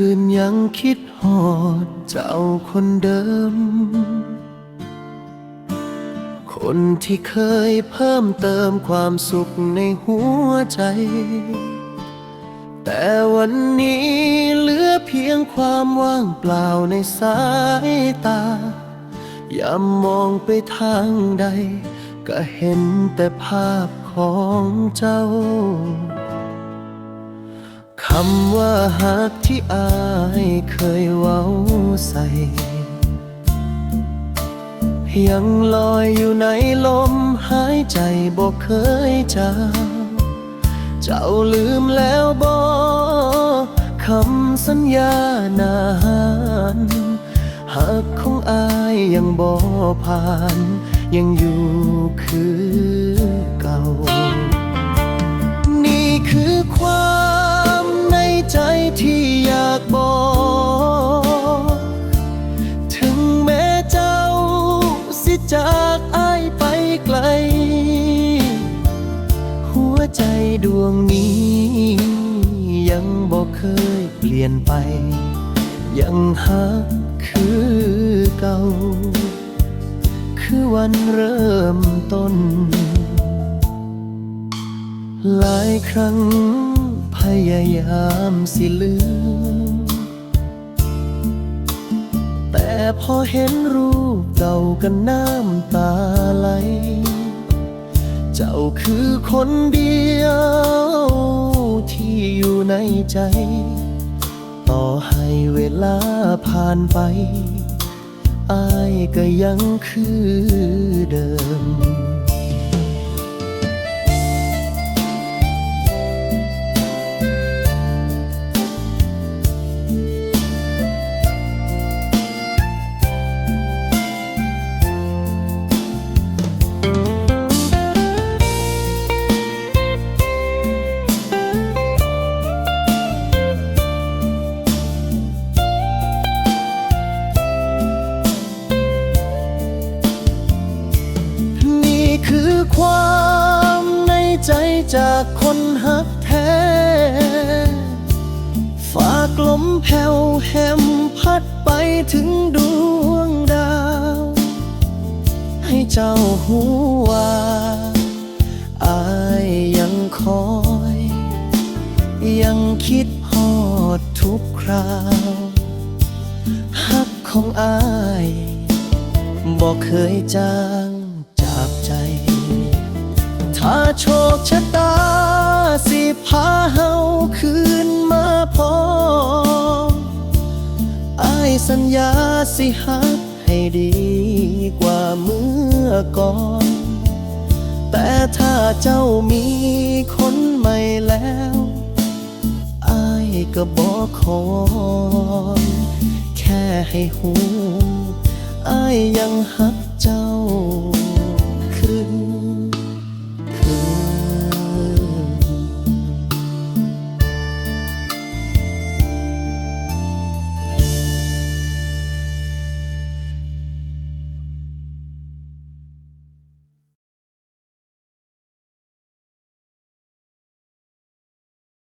คืนยังคิดหอดเจ้าคนเดิม คนที่เคยเพิ่มเติมความสุขในหัวใจ แต่วันนี้เหลือเพียงความว่างเปล่าในสายตาย่ามองไปทางใด ก็เห็นแต่ภาพของเจ้าำว่าหักที่อายเคยเว้าใส่ ยังลอยอยู่ในลมหายใจบอกเคยจาเจ้าลืมแล้วบอกคำสัญญานานหักของอายยังบ่ผ่าน ยังอยู่คือเก่า นี่คือ จากอายไปไกล หัวใจดวงนี้ ยังบอกเคยเปลี่ยนไป ยังหักคือเก่า คือวันเริ่มต้น หลายครั้งพยายามสิลืม พอเห็นรูปเก่ากันน้ำตาไหล เจ้าคือคนเดียว ที่อยู่ในใจ ต่อให้เวลาผ่านไปอายก็ยังคือเดิม จากคนหักแท้ฝากลมแผ่วแหมพัดไปถึงดวงดาว ให้เจ้าหูว่าอายยังคอย ยังคิดฮอดทุกคราวหักของอายบอกเคยจางจาก ถ้าโชคชะตา สิพาเฮาคืนมาพออายสัญญาสิหักให้ดีกว่าเมื่อก่อน แต่ถ้าเจ้ามีคนใหม่แล้วอายก็บอกขอแค่ให้หูอายยังหักเจ้า